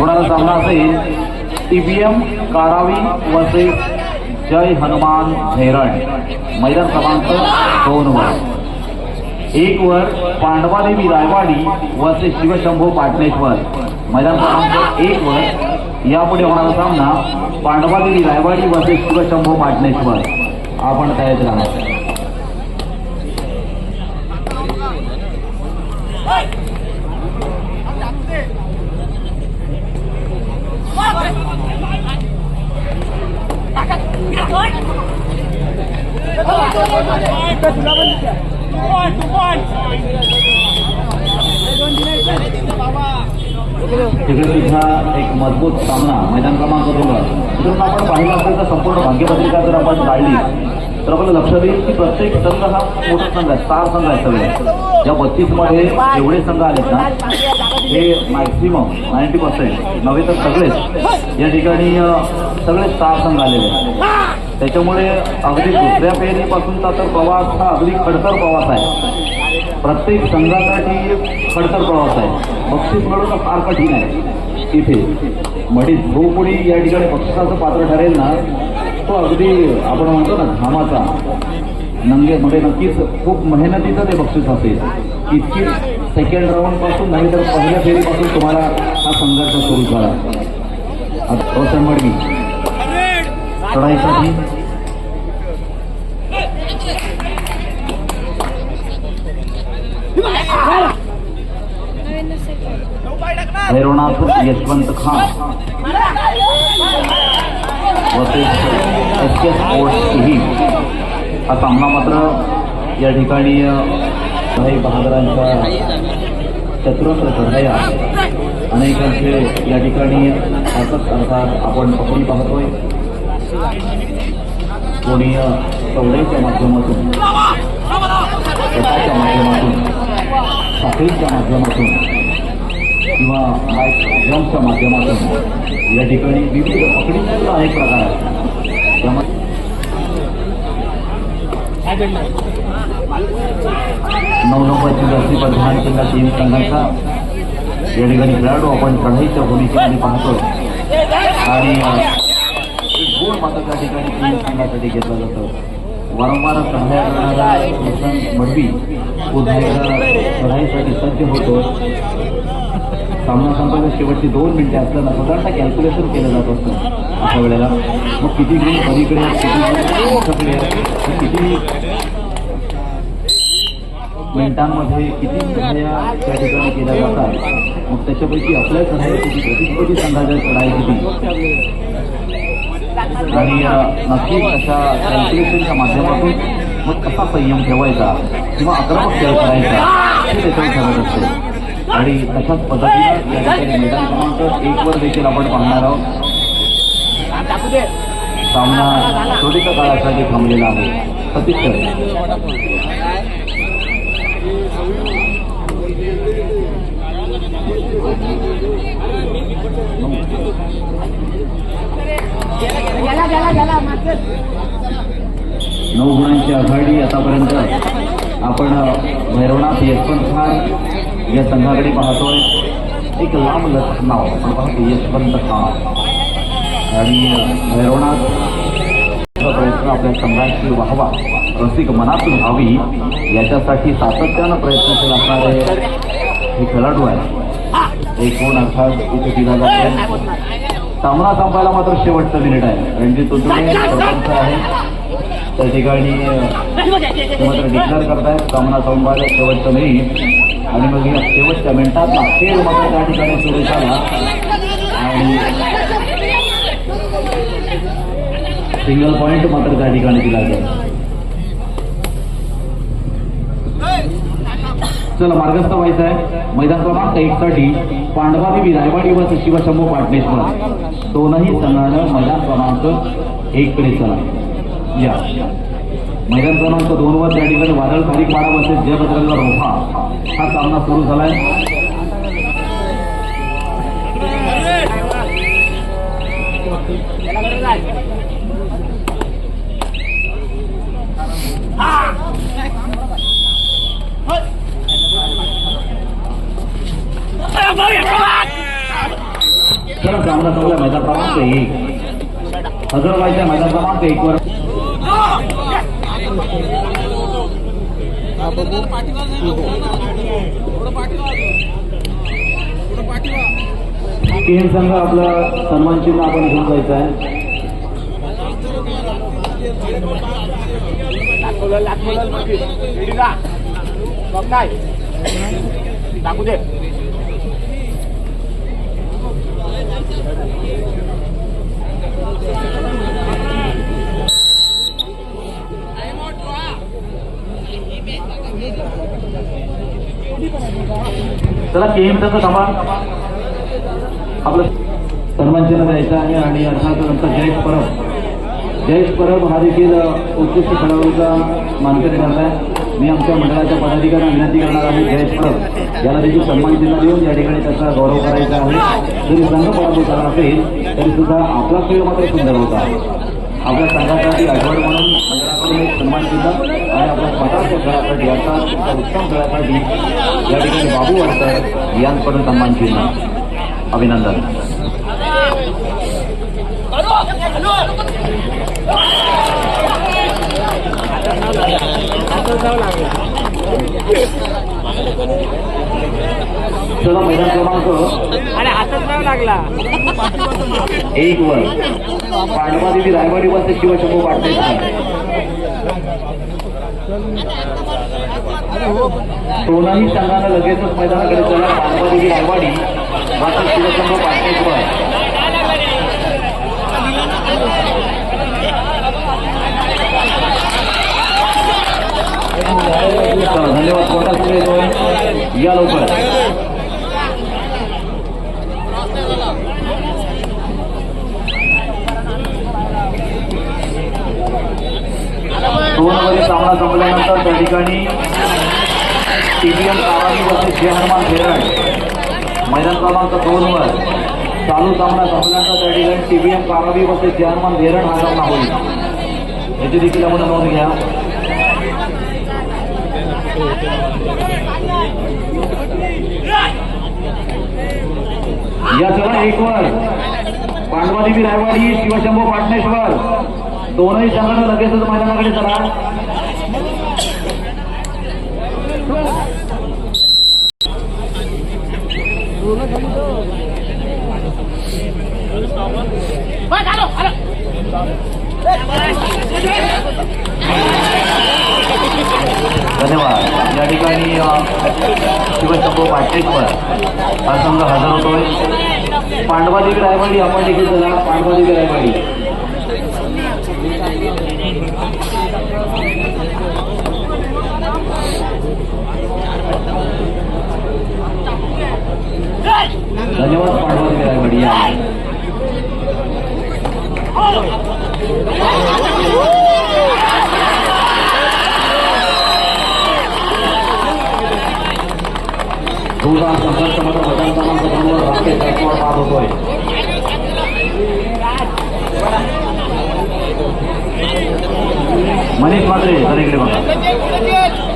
होणारा सामना असेल. टीबीएम कारावी वर्सेस जय हनुमान झैरण मैदान क्रमांक दोन वर. एक वर पांडवादेवी रायवाडी वर्सेस शिवशंभू पाटणेश्वर. मैदान क्रमांक एक वर यापुढे होणारा सामना पांडवादेवी रायवाडी वर्सेस शिवशंभू पाटणेश्वर. आपण तयार राहणार. एक मज़बूत सामना मैदान क्रमांक दोन. तिकडून आपण पाहिलं संपूर्ण भाग्यपत्रिका जर काढली तर आपल्याला लक्षात येईल की प्रत्येक संघ हा मोठा संघ आहे स्टार संघ आहे सगळे. या बत्तीस मध्ये एवढे संघ आलेत ना, हे मॅक्सिमम नाईन्टी पर्सेंट नव्हे तर सगळेच. या सगळे स्टार संघ आहेत. त्याच्यामुळे अगदी दुसऱ्या फेरीपासूनचा तर प्रवास हा अगदी खडतर प्रवास आहे. प्रत्येक संघासाठी खडतर प्रवास आहे. बक्षीस मिळवणं फार कठीण आहे. इथे मडी जो कोणी या ठिकाणी बक्षिसाचं पात्र ठरेल ना तो अगदी आपण म्हणतो ना घामाचा. नंगे म्हणजे नक्कीच खूप मेहनतीचं ते बक्षीस असेल. इतकी सेकंड राऊंडपासून नाही तर पहिल्या फेरीपासून तुम्हाला हा संघर्ष सुरू झाला. आता रोशन लढाईसाठी Bhairavnath Yashwant Khan. Versus S K स्पोर्ट्सही हा सामना मात्र या ठिकाणी अ, बहादरांच्या चतुरस्र चढाया अनेकांचे या ठिकाणी हातच अर्थात आपण पकडी पाहतोय. कोणी अ, माध्यमातून स्वतःच्या माध्यमातून साखळीच्या माध्यमातून किंवा बाईक जम्पच्या माध्यमातून या ठिकाणी विविध पकडीचा अनेक प्रकार आहेत त्यामध्ये नऊ नंबरची जास्ती परिधान केलेल्या तीन संघांचा या ठिकाणी खेळाडू आपण चढाईच्या भूमिकेमध्ये पाहतो आणि गोड एक ठिकाणी तीन संघासाठी घेतला जातो. वारंवार चढाया करणारा रोशन मडवी पुन्हा चढाईसाठी सज्ज होतो. सामना संपायला शेवटची दोन मिनिटे असताना साधारणतः कॅल्क्युलेशन केलं जात असतं. अशा वेळेला मग किती गुण पलीकडे किती किती मिनिटांमध्ये किती चढाया त्या ठिकाणी केल्या जातात. मग त्याच्यापैकी आपल्या चढाई किती प्रतिस्पर्धी संघाच्या चढाई किती आणि नक्कीच अशा कॅल्क्युलेशनच्या माध्यमातून मग कसा संयम ठेवायचा किंवा आक्रमक खेळ करायचा हे त्याच्यावर ठरत असते. आणि तशाच पद्धतीनं या ठिकाणी मैदान क्रमांक एक वर देखील आपण पाहणार आहोत. सामना थोडीच्या काळासाठी थांबलेला आहे सतीश नऊ गुणांची आघाडी आतापर्यंत आपण भैरवनाथ यशवंत खान या संघाकडे पाहतोय. एक लांब लच नाव आपण पाहतो यशवंत खान. आणि भैरवनाथ प्रयत्न आपल्या संघाची व्हावा रसिक मनातून व्हावी याच्यासाठी सातत्यानं प्रयत्नशील असणारे हे खेळाडू आहे एक गुण अर्थात इथे दिला जातो. सामना संपायला मात्र शेवटचं मिनिट आहे. रणजित तुतुडे सरपंच आहे. त्या ठिकाणी मात्र डिक्लेअर करतायत सामना संपायला शेवटचं मिनिट आणि मग या शेवटच्या मिनिटात खेळ मात्र त्या ठिकाणी सुरू झाला. आणि सिंगल पॉईंट मात्र त्या ठिकाणी दिला गेला. चला मार्गस्थ व्हायचं आहे. मैदान क्रमांक एक साठी पांडवादेवी रायवाडी व शिवशंभू पाटणेश्वर. दोनही संघानं मैदान क्रमांक एक कडे चला. या. मैदान क्रमांक दोन वर त्या ठिकाणी वादळ खाली पाडा बसेल जयभद्रंग रोहा. हा सामना सुरू झालाय. चला सामना चालू मैदान क्रमांक एक हजर व्हायचं मैदान क्रमांक एक वर तीन संघ आपला सन्मान चिन्ह आपण घेऊन जायचं आहे दाखवलं लाखवलं दाखवू दे चला केम त्याचं थांबा. आपलं सर्वांच्या द्यायचं आहे आणि अर्थात नंतर जयेश परब. जयेश परब हा देखील उत्कृष्ट खेळाडूचा मानकरी ठरला आहे. मी आमच्या मंडळाच्या पदाधिकाऱ्यांना विनंती करणार आहे जयेश परब याला देखील सन्मान चिन्ह देऊन या ठिकाणी त्याचा गौरव करायचा आहे. जरी संघ पराभूत झाला असेल तरी सुद्धा आपला खेळ मात्र सुंदर होता. आपल्या संघासाठी आठवड म्हणून मंडळाकडून एक सन्मान चिन्ह आणि आपल्या स्वतःच्या खेळासाठी अर्थात उत्तम खेळासाठी या ठिकाणी बाबू वाटतात यांकडून सन्मान चिन्ह अभिनंदन. चला महिला क्रमांक अरे हातच नाव लागला. एक वर. पांडवा देवी रायवाडी वाजता शिवशंभू पाटणे सोनाही संघानं लगेचच मैदानाकडे चला. पांडवा देवी रायवाडी वाजता शिवशंभू पाटणेश्वर धन्यवाद कोटा सुरू या लवकर दोनमध्ये सामना संपल्यानंतर त्या ठिकाणी टीबीएम कारागी वर्सेस जय हनुमान खेराड मैदान क्रमांक दोनवर चालू सामना संपल्यानंतर त्या ठिकाणी टीबीएम कारावी वर्सेस जय हनुमान धेरण हा सामना होईल याची देखील आपण नोंद घ्या या सगळ्या एकवर. पांडवादेवी रायवाडी शिवशंभू पाटणेश्वर. दोनही संघानं लगेचच मैदानाकडे चला. धन्यवाद. या ठिकाणी अ, शिवशंभू पाटणेश्वर हा संघ हजर होतोय. पांडवादेवी रायवाडी आपण देखील चला. पांडवादेवी रायवाडी धन्यवाद पांडवादेवी रायवाडी या दुसरा संघर्षमध्ये मैदान क्रमांक दोनवर राकेश गायकवाड बाद होतोय मनीष मात्रे जरा इकडे बघा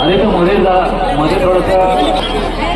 अरे तो मध्ये जा मध्ये थोडस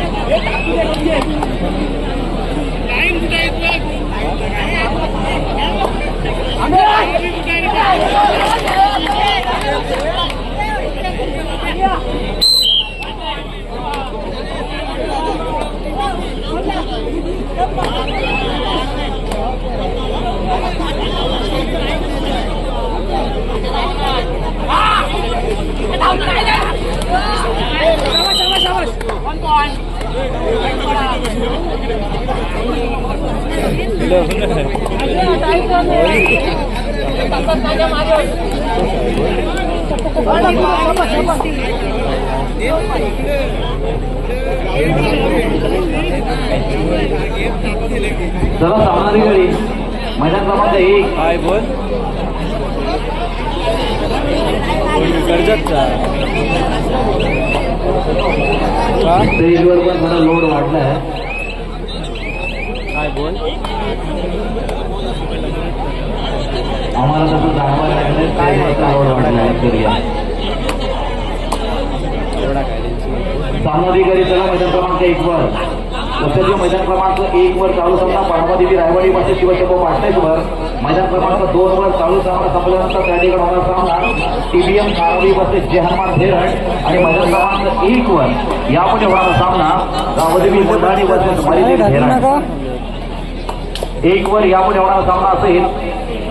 चला सामना गडी मैदान क्रमांक एक. काय बोल? स्टेजवर पण थोडा लोड वाढलाय काय आम्हाला तसं लागलं काय करूया सामनाधिकारी चला मैदान क्रमांक एक वर. लक्षात मैदान क्रमांक एक वर चालू सामना पांडवादेवी रायवाडी पासून शिवशंभू पाटणेश वर. मैदान क्रमांक दोन वर चालू सामना संपल्यानंतर त्या ठिकाणी होणार सामना. टीबीएम कारावी वर्सेस जय हनुमान धेरड आणि मैदान क्रमांक एक वर यापुढे होणारा सामना. गावदेवी मुंडाणी वर्सेस मरिदेवी धेरड एक वर यापुढे होणारा सामना असेल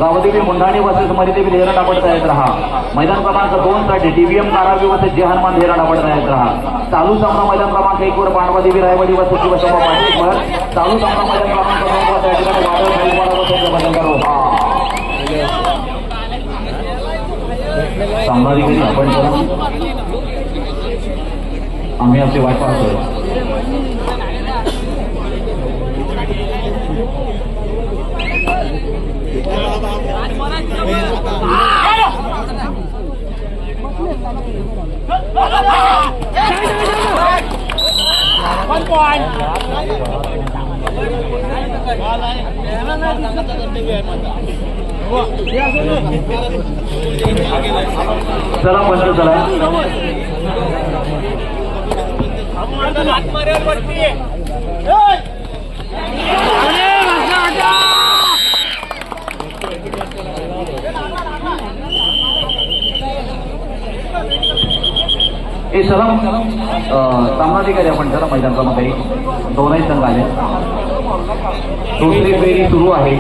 गावदेवी मुंडाणी वर्सेस मरीदेवी धेरड आपण तयार राहा. मैदान क्रमांक दोन साठी डीबीएम कारावी वर्सेस जय हनुमान धेरड आपण तयार राहा. चालू सामना मैदान क्रमांक एक वर पांडवादेवी रायवाडी वर्सेस शिवशंभा पाटील वर. चालू सामना मैदान क्रमांक दोन वर त्या ठिकाणी वादळ साईवाडा वर्सेस बजरंग रोहा. सामनाधिकारी आपण आम्ही आपली वाट पाहतोय. चला पॉइंट चला पंच चला हे सलाम अं, सामनाधिकारी आपण जरा मैदान क्रमांक दोनही संघ आले. दुसरी फेरी सुरू आहे.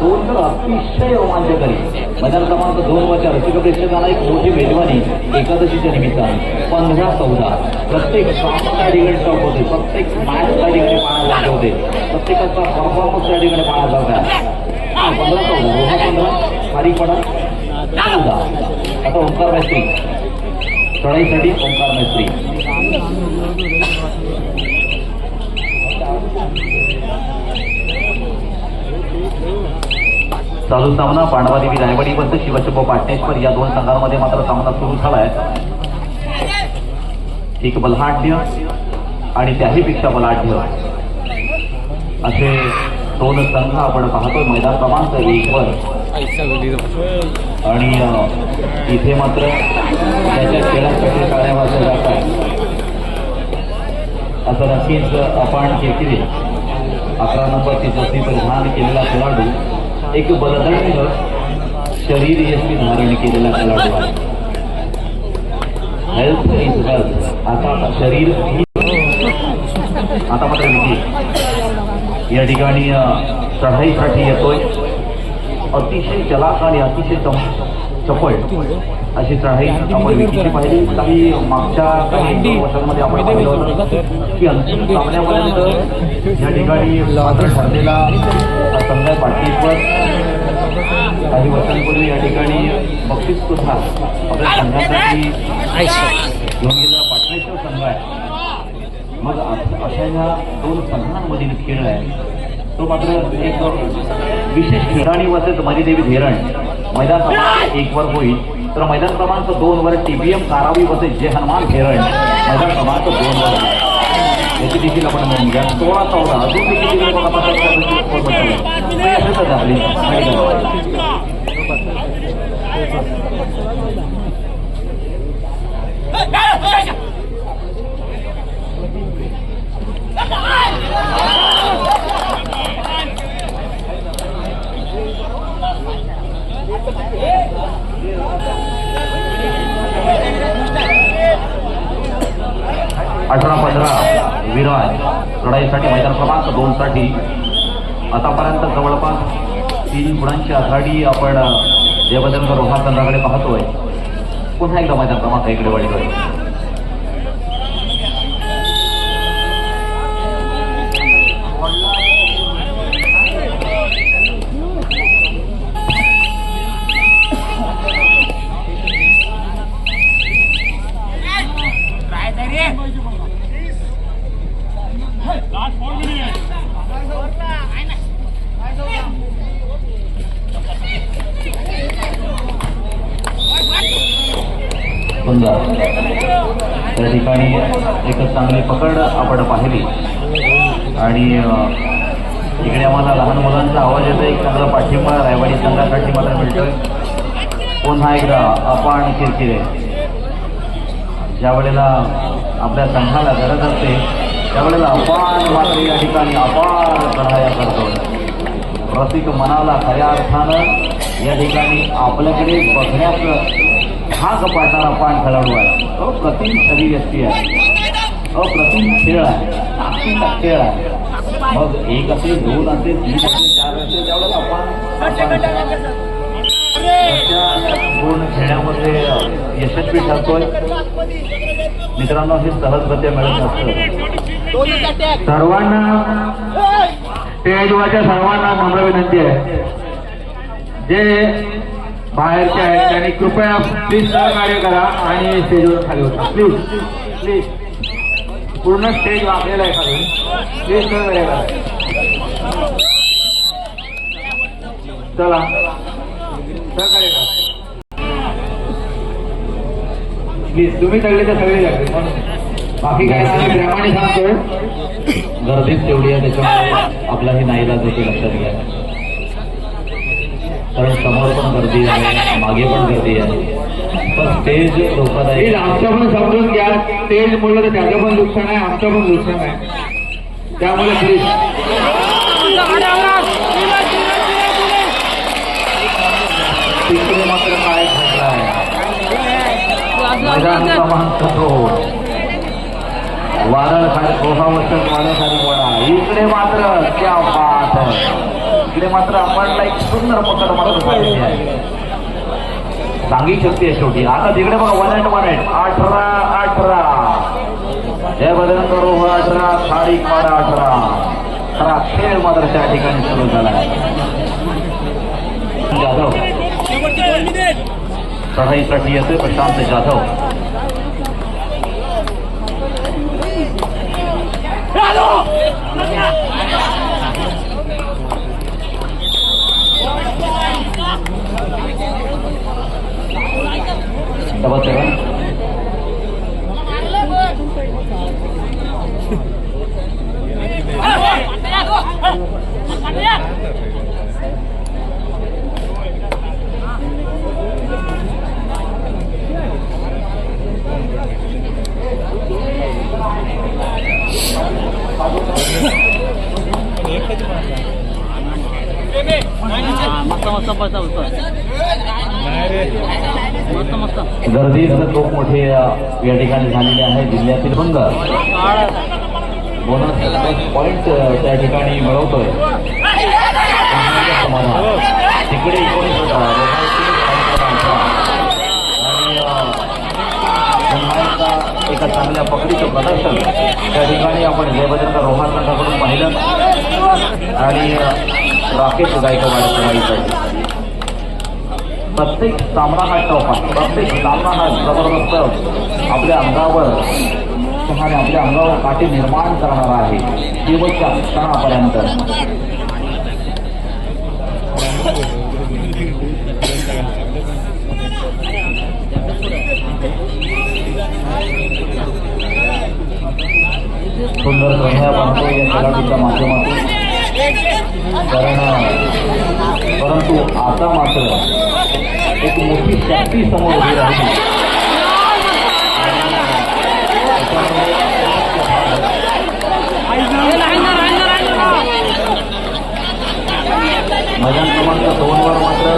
दोन तर अतिशय रोमांचकारी. मैदान क्रमांक दोन वरच्या रसिक प्रेक्षकाला एक मोठी मेजवानी एकादशीच्या निमित्ताने. पंधरा चौदा. प्रत्येक सामना त्या ठिकाणी स्टॉप होते. प्रत्येक मॅच त्या ठिकाणी पाहण्यात होते. प्रत्येकाचा परफॉर्मन्स त्या ठिकाणी पाहण्यात जात पंधरा चौदा. रोहा पंधरा. खारीपणा चौदा. आता ओंकार मैत्री चढाईसाठी ओंकार मैत्री. चालू सामना पांडवादेवी रायवाडी बंद शिवशंभ पाटणेश्वर. या दोन संघांमध्ये मात्र सामना सुरू झालाय. एक बलहाढ्य आणि त्याही पेक्षा बलाढ्य. असे दोन संघ आपण पाहतोय मैदान क्रमांक एक वर. आणि इथे मात्र असं नक्कीच आपण अकरा नंबरची जशी परिधान केलेला एक बलदंड शरीर यशवी धारण खेळाडू आहे. हेल्थ इज़ वेल्थ आता शरीर आता मात्र विधी या अ, चढाईसाठी अतिशय चलाक अतिशय चम चपळ अशी चढाई आपण विकीची पाहिली? काही मागच्या काही वर्षांमध्ये आपण पाहिलं होतं की अंतिम सामन्यापर्यंत या ठिकाणी ठरलेला संघ पाठीवर काही वर्षांपूर्वी या ठिकाणी बक्षीस सुद्धा आपल्या संघासाठी घेऊन गेलेला पाटणेश्वर संघ आहे. मग अशा ह्या दोन संघांमधील खेळ आहे. तो मात्र एक विशेष खेळाडी वसेच मरिदेवी धेरण मैदान क्रमांक एक वर होईल. तर मैदान क्रमांक दोन वर टीबीएम कारावी वसेच जे हनुमान धेरण मैदान क्रमांक दोन वर. याची देखील आपण म्हणून घ्या. सोळा चौदा. अजून देखील तिकडे आपली गाडी. अठरा पंधरा विराज लढाईसाठी मैदान क्रमांक दोन साठी आतापर्यंत जवळपास तीन गुणांची आघाडी आपण देवदंग रोहा संघाकडे पाहतोय. पुन्हा एकदा मैदान क्रमांक इकडे वळतोय सुंदर त्या ठिकाणी एक चांगली पकड आपण पाहिली आणि अ, इकडे आम्हाला लहान मुलांचा आवाज येतो एक चांगला पाठिंबा रायवाडी संघासाठी मला मिळतोय. पुन्हा एकदा अपान किरकिरे. ज्या वेळेला आपल्या संघाला गरज असते त्यावेळेला अपान मात्र या ठिकाणी अपार सहाय्य करतो. रसिक मनाला खऱ्या अर्थानं या ठिकाणी आपल्याकडे बघण्याचं भाग पाडणारा पान खेळाडू आहे. अप्रतिम शरीर व्यक्ती आहे. अप्रतिम खेळ आहे. खेळ आहे. मग एक असेल दोन असेल तीन असेल त्यावेळेला आपण पूर्ण खेळामध्ये यशस्वी ठरतोय मित्रांनो हे सहजगत्या मिळत असतं सर्वांना स्टेजवरच्या सर्वांना नम्र विनंती आहे जे बाहेरचे आहेत त्यांनी कृपया प्लीज सहकार्य करा आणि स्टेजवर खाली होता प्लीज प्लीज पूर्ण स्टेज वाकलेला आहे खाली प्लीज सहकार्य करा चला. प्लीज तुम्ही सगळे तर सगळे लागले बाकी काय प्रेमाने गर्दीच तेवढी आहे त्याच्यामुळे आपलाही नाईलाज होते लक्षात घ्या. कारण समोर पण गर्दी आहे मागे पण गर्दी आहे. पण स्टेज प्लीज धोकादायक आमच्या पण समजून घ्या. स्टेज म्हणलं तर त्याचं पण नुकसान आहे आमचं पण नुकसान आहे. त्यामुळे प्लीज मैदान क्रमांक दोन वादळ खाली कोहावसत वादळ खाली पडा इकडे मात्र त्या बात इकडे मात्र आपणला एक सुंदर पकड मारत पाहिजे आहे सांगी शक्ती आहे शेवटी आता तिकडे बघा वन अँड वन अँड अठरा अठरा जय बजरंग रोह अठरा साडी पाडा अठरा खरा खेळ मात्र त्या ठिकाणी सुरू झाला जाधव जाधव चढाईसाठी येतोय प्रशांत जाधव डबल सेवन या ठिकाणी झालेली आहे जिल्ह्यातील बंग बोनस पॉईंट त्या ठिकाणी मिळवतोय. समाधान. तिकडे एकोणीस होता आणि एका चांगल्या पकडीचं प्रदर्शन. त्या ठिकाणी आपण जयभद्रंग रोहार संघाकडून पाहिलं. आणि राकेश गायकवाड समाईसाठी प्रत्येक सामना हा टफ आहे प्रत्येक सामना हा जबरदस्त आपल्या अंगावर आणि आपल्या अंगावर काठी निर्माण करणारा आहे. शेवटच्या क्षणापर्यंत. सुंदर संध्या बनतो या खेळाडूच्या माध्यमातून. कारण परंतु आता मात्र एक मोठी शक्ती समोर उभी राहिली. मैदान क्रमांक दोनवर मात्र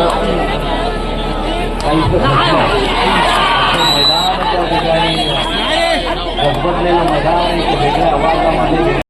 मैदान त्या ठिकाणी गजबजलेलं मैदान वेगळ्या आवाजामध्ये.